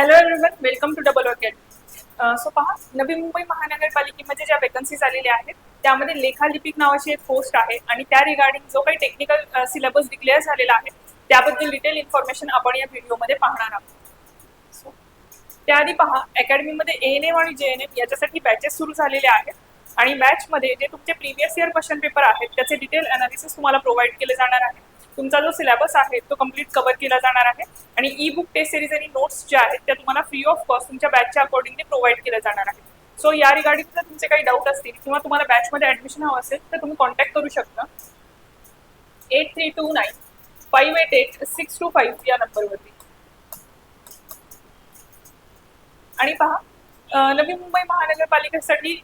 Hello everyone welcome to double वॉकेट so पहा नवी मुंबई महानगरपालिकेमध्ये ज्या vacancies आलेल्या आहेत त्यामध्ये लेखालिपिक नावाची एक पोस्ट आहे आणि त्या रिगार्डिंग जो काही टेक्निकल सिलेबस डिक्लेअर झालेला आहे त्याबद्दल डिटेल इन्फॉर्मेशन आपण या व्हिडिओमध्ये पाहणार आहोत. So, त्याआधी पहा अकॅडमीमध्ये ए एन एम आणि जे एन एम याच्यासाठी बॅचेस सुरू झालेले आहेत आणि बॅचमध्ये जे तुमचे प्रिव्हियस इयर क्वेश्चन पेपर आहेत त्याचे डिटेल अनालिसिस तुम्हाला प्रोव्हाइड केले जाणार आहे. तुमचा जो सिलेबस आहे तो कंप्लीट कव्हर केला जाणार आहे. आणि ई बुक टेस्ट सिरीज आणि नोट्स ज्या आहेत त्या तुम्हाला फ्री ऑफ कॉस्ट तुमच्या बॅचच्या अकॉर्डिंगली प्रोव्हाइड केल्या जाणार आहे. सो या रिगार्डिंग जर तुमचे काही डाऊट असतील किंवा तुम्हाला बॅचमध्ये ऍडमिशन हवं असेल तर तुम्ही कॉन्टॅक्ट करू शकता. Eight three two nine five eight eight six two five या नंबरवरती आणि पहा नवी मुंबई महानगरपालिकेसाठी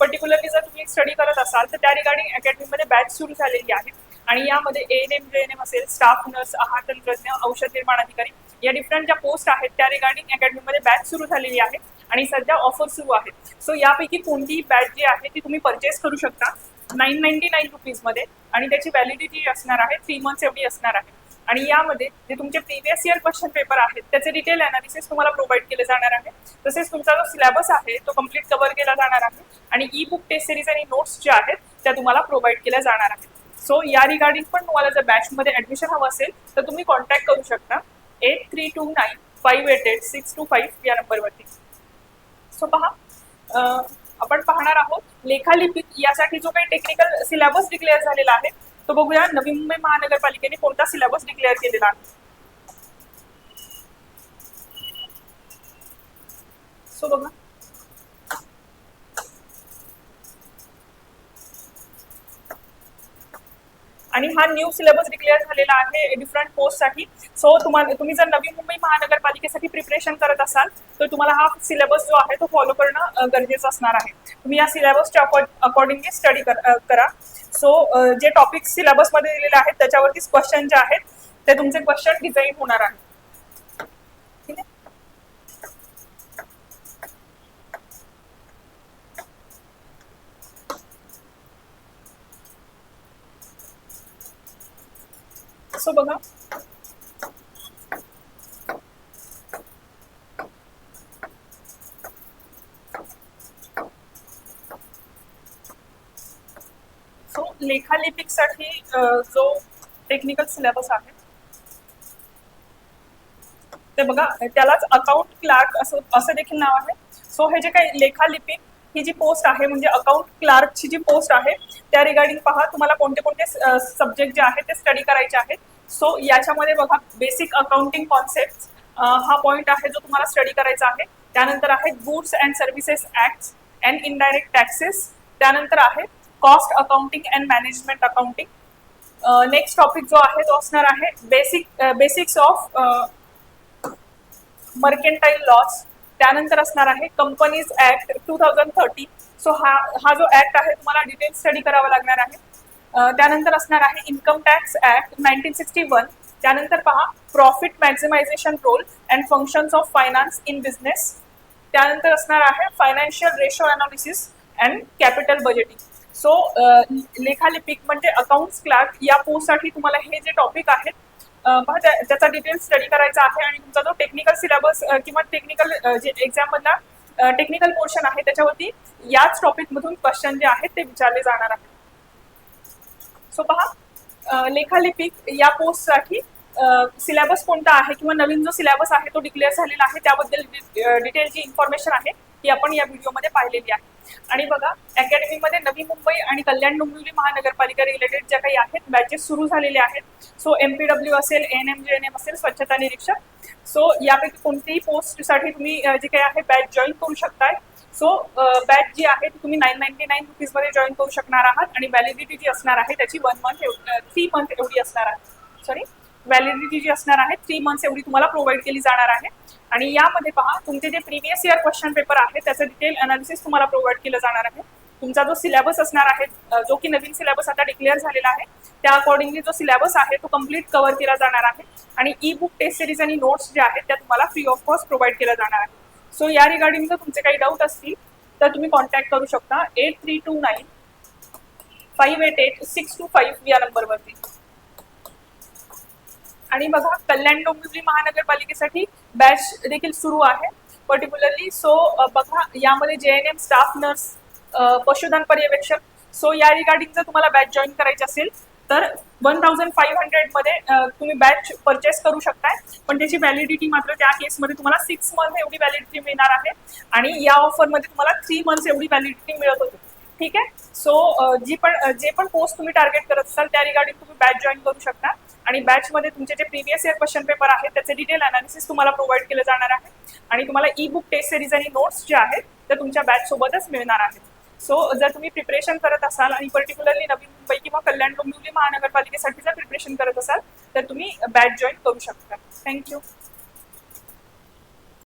पर्टिक्युलरली जर तुम्ही स्टडी करत असाल तर त्या रिगार्डिंग अकॅडमीमध्ये बॅच सुरू झालेली आहे. आणि यामध्ये N M J N M असेल स्टाफ नर्स आहार तंत्रज्ञ औषध निर्माण अधिकारी या डिफरंट ज्या पोस्ट आहेत त्या रिगार्डिंग अकॅडमीमध्ये बॅच सुरू झालेली आहे आणि सध्या ऑफर सुरू आहेत. सो यापैकी कोणतीही बॅच जी आहे ती तुम्ही परचेस करू शकता नाईन नाईन्टी नाईन रुपीजमध्ये आणि त्याची व्हॅलिडिटी असणार आहे थ्री मंथ्स एवढी असणार आहे. आणि यामध्ये जे तुमचे प्रिव्हियस इयर क्वेश्चन पेपर आहेत त्याचे डिटेल अनालिसिस तुम्हाला प्रोव्हाइड केले जाणार आहे. तसेच तुमचा जो सिलेबस आहे तो कंप्लीट कव्हर केला जाणार आहे. आणि ई बुक टेस्ट सिरीज आणि नोट्स ज्या आहेत त्या तुम्हाला प्रोव्हाइड केल्या जाणार आहेत. सो या रिगार्डिंग पण तुम्हाला जर बॅचमध्ये ऍडमिशन हवं असेल तर तुम्ही कॉन्टॅक्ट करू शकता. Eight three two nine five eight eight six two five या नंबरवरती सो पहा. आपण पाहणार आहोत लेखालिपिक यासाठी जो काही टेक्निकल सिलेबस डिक्लेअर झालेला आहे तो बघूया. नवी मुंबई महानगरपालिकेने कोणता सिलेबस डिक्लेअर केलेला आहे? सो बघा. आणि हा न्यू सिलेबस डिक्लेअर झालेला आहे डिफरंट पोस्टसाठी सो तुम्हाला तुम्ही जर नवी मुंबई महानगरपालिकेसाठी प्रिपरेशन करत असाल तर तुम्हाला हा सिलेबस जो आहे तो फॉलो करणं गरजेचं असणार आहे. तुम्ही या सिलेबसच्या अकॉर्डिंगली स्टडी करा सो जे टॉपिक सिलेबसमध्ये दिलेले आहेत त्याच्यावरतीच क्वेश्चन जे आहेत ते तुमचे क्वेश्चन डिझाईन होणार आहे सो बघा. सो लेखालिपिकसाठी जो टेक्निकल सिलेबस आहे ते बघा त्यालाच अकाउंट क्लार्क असं असं देखील नाव आहे. सो हे जे काही लेखालिपिक ही जी पोस्ट आहे म्हणजे अकाउंट क्लार्कची जी पोस्ट आहे त्या रिगार्डिंग पहा तुम्हाला कोणते कोणते सब्जेक्ट जे आहेत ते स्टडी करायचे आहेत. सो याच्यामध्ये बघा बेसिक अकाउंटिंग कॉन्सेप्ट हा पॉइंट आहे जो तुम्हाला स्टडी करायचा आहे. त्यानंतर आहे goods and services act and indirect taxes त्यानंतर आहे cost accounting and management accounting next topic जो आहे तो असणार आहे basic basics of mercantile laws त्यानंतर असणार आहे companies act two thousand thirty so हा हा जो ऍक्ट आहे तुम्हाला डिटेल स्टडी करावा लागणार आहे. त्यानंतर असणार आहे income tax act nineteen sixty one त्यानंतर पहा profit maximisation role and functions of finance in business त्यानंतर असणार आहे financial ratio analysis and capital budgeting so लेखालिपिक म्हणजे अकाउंट्स क्लार्क या पोस्टसाठी तुम्हाला हे जे टॉपिक आहेत त्या- त्याचा डिटेल स्टडी करायचा आहे आणि तुमचा जो टेक्निकल सिलेबस किंवा टेक्निकल जे एक्झाममधला टेक्निकल पोर्शन आहे त्याच्यावरती याच टॉपिकमधून क्वेश्चन जे आहेत ते विचारले जाणार आहेत. सो पहा. लेखालिपिक या पोस्टसाठी सिलेबस कोणता आहे किंवा नवीन जो सिलेबस आहे तो डिक्लेअर झालेला आहे त्याबद्दल डिटेल जी इन्फॉर्मेशन आहे ती आपण या व्हिडिओमध्ये पाहिलेली आहे. आणि बघा अकॅडमीमध्ये नवी मुंबई आणि कल्याण डोंबिवली महानगरपालिका रिलेटेड ज्या काही आहेत बॅचेस सुरू झालेले आहेत. सो एम पी डब्ल्यू असेल N M J N M असेल स्वच्छता निरीक्षक. सो यापैकी कोणत्याही पोस्टसाठी तुम्ही जे काही आहे बॅच जॉईन करू शकताय. सो बॅच uh, जी आहे ती तुम्ही नाईन नाईन्टी नाईन रुपीजमध्ये जॉईन करू शकणार आहात आणि व्हॅलिडिटी जी असणार आहे त्याची वन मंथ थ्री मंथ एवढी असणार आहे. सॉरी व्हॅलिडिटी जी असणार आहे थ्री मंथ्स एवढी तुम्हाला प्रोव्हाइड केली जाणार आहे. आणि यामध्ये पहा तुमचे जे प्रिव्हियस इयर क्वेश्चन पेपर आहे त्याचं डिटेल अनालिसिस तुम्हाला प्रोव्हाइड केलं जाणार आहे. तुमचा जो सिलेबस असणार आहे जो की नवीन सिलेबस आता डिक्लेअर झालेला आहे त्या अकॉर्डिंगली जो सिलेबस आहे तो कंप्लीट कव्हर केला जाणार आहे. आणि ई बुक टेस्ट सिरीज आणि नोट्स जे आहेत त्या तुम्हाला फ्री ऑफ कॉस्ट प्रोव्हाइड केल्या जाणार आहे. सो या रिगार्डिंग जर तुमचे काही डाऊट असतील तर तुम्ही कॉन्टॅक्ट करू शकता. Eight three two nine five eight eight six two five या नंबरवरती आणि बघा कल्याण डोंबिवली महानगरपालिकेसाठी बॅच देखील सुरू आहे पर्टिक्युलरली सो बघा यामध्ये जे एन एम स्टाफ नर्स पशुधन पर्यवेक्षक. सो या रिगार्डिंग जर तुम्हाला बॅच जॉईन करायची असेल तर वन थाउजंड फाईव्ह हंड्रेडमध्ये तुम्ही बॅच परचेस करू शकताय. पण त्याची व्हॅलिडिटी मात्र त्या केसमध्ये तुम्हाला सिक्स मंथ एवढी व्हॅलिडिटी मिळणार आहे. आणि या ऑफरमध्ये तुम्हाला थ्री मंथ्स एवढी व्हॅलिडिटी मिळत होती. ठीक आहे? सो जी पण जे पण पोस्ट तुम्ही टार्गेट करत असाल त्या रिगार्डिंग तुम्ही बॅच जॉईन करू शकता. आणि बॅचमध्ये तुमचे जे प्रिव्हियस इयर क्वेश्चन पेपर आहेत त्याचे डिटेल अनालिसिस तुम्हाला प्रोव्हाइड केलं जाणार आहे. आणि तुम्हाला ई बुक टेस्ट सिरीज आणि नोट्स जे आहेत ते तुमच्या बॅच सोबतच मिळणार आहेत. सो जर तुम्ही प्रिपरेशन करत असाल आणि पर्टिक्युलरली नवी मुंबई किंवा कल्याण डोंबिवली महानगरपालिकेसाठी जर प्रिपरेशन करत असाल तर तुम्ही बॅच जॉईन करू शकता. थँक्यू